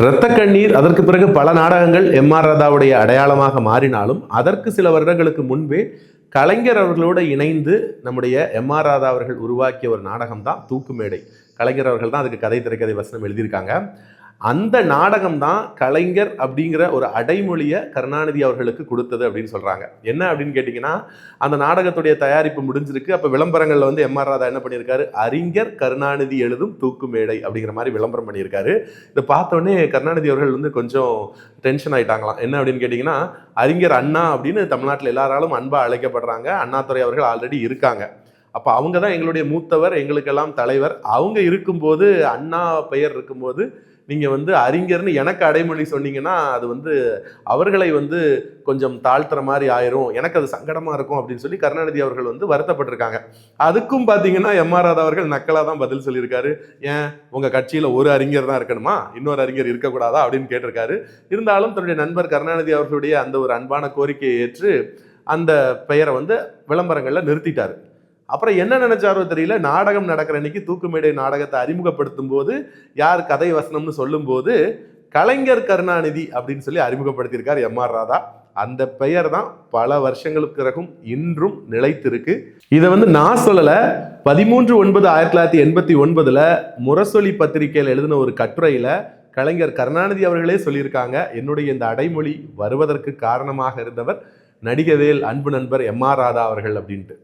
இரத்த கண்ணீர் அதற்கு பிறகு பல நாடகங்கள் எம் ஆர் ராதாவுடைய அடையாளமாக மாறினாலும் அதற்கு சில வருடங்களுக்கு முன்பே கலைஞர் அவர்களோடு இணைந்து நம்முடைய எம் ஆர் ராதா அவர்கள் உருவாக்கிய ஒரு நாடகம் தான் தூக்குமேடை கலைஞர் அவர்கள் தான் அதுக்கு கதை திரைக்கதை வசனம் எழுதியிருக்காங்க. அந்த நாடகம் தான் கலைஞர் அப்படிங்கிற ஒரு அடைமொழியை கருணாநிதி அவர்களுக்கு கொடுத்தது அப்படின்னு சொல்கிறாங்க என்ன அப்படின்னு கேட்டிங்கன்னா அந்த நாடகத்துடைய தயாரிப்பு முடிஞ்சிருக்கு. அப்போ விளம்பரங்களில் வந்து எம்ஆர் ராதா என்ன பண்ணியிருக்காரு? அறிஞர் கருணாநிதி எழுதும் தூக்கு மேடை அப்படிங்கிற மாதிரி விளம்பரம் பண்ணியிருக்காரு. இதை பார்த்தோன்னே கருணாநிதி அவர்கள் வந்து கொஞ்சம் டென்ஷன் ஆயிட்டாங்களாம். என்ன அப்படின்னு கேட்டிங்கன்னா அறிஞர் அண்ணா அப்படின்னு தமிழ்நாட்டில் எல்லாராலும் அன்பாக அழைக்கப்படுறாங்க. அண்ணாத்துறை அவர்கள் ஆல்ரெடி இருக்காங்க. அப்போ அவங்க தான் எங்களுடைய மூத்தவர் எங்களுக்கெல்லாம் தலைவர். அவங்க இருக்கும்போது அண்ணா பெயர் இருக்கும்போது நீங்கள் வந்து அறிஞர்னு எனக்கு அடைமொழி சொன்னீங்கன்னா அது வந்து அவர்களை வந்து கொஞ்சம் தாழ்த்துற மாதிரி ஆயிரும். எனக்கு அது சங்கடமாக இருக்கும் அப்படின்னு சொல்லி கருணாநிதி அவர்கள் வந்து வருத்தப்பட்டிருக்காங்க. அதுக்கும் பார்த்தீங்கன்னா எம் ஆர் ராதா அவர்கள் நக்கலாக தான் பதில் சொல்லியிருக்காரு. ஏன்? உங்கள் கட்சியில் ஒரு அறிஞர் தான் இருக்கணுமா? இன்னொரு அறிஞர் இருக்கக்கூடாதா? அப்படின்னு கேட்டிருக்காரு. இருந்தாலும் தன்னுடைய நண்பர் கருணாநிதி அவர்களுடைய அந்த ஒரு அன்பான கோரிக்கையை ஏற்று அந்த பெயரை வந்து விளம்பரங்களில் நிறுத்திட்டார். அப்புறம் என்ன நினைச்சாரோ தெரியல. நாடகம் நடக்கிற அன்னைக்கு தூக்குமேடை நாடகத்தை அறிமுகப்படுத்தும் போது யார் கதை வசனம்னு சொல்லும்போது கலைஞர் கருணாநிதி அப்படின்னு சொல்லி அறிமுகப்படுத்தியிருக்கார் எம் ஆர் ராதா. அந்த பெயர் தான் பல வருஷங்களுக்கு பிறகும் இன்றும் நிலைத்திருக்கு. இதை வந்து நான் சொல்லலை. பதிமூன்று ஒன்பது ஆயிரத்தி தொள்ளாயிரத்தி எண்பத்தி ஒன்பதுல முரசொலி பத்திரிகையில் எழுதின ஒரு கட்டுரையில கலைஞர் கருணாநிதி அவர்களே சொல்லியிருக்காங்க என்னுடைய இந்த அடைமொழி வருவதற்கு காரணமாக இருந்தவர் நடிகவேல் அன்பு நண்பர் எம் ஆர் ராதா அவர்கள் அப்படின்ட்டு.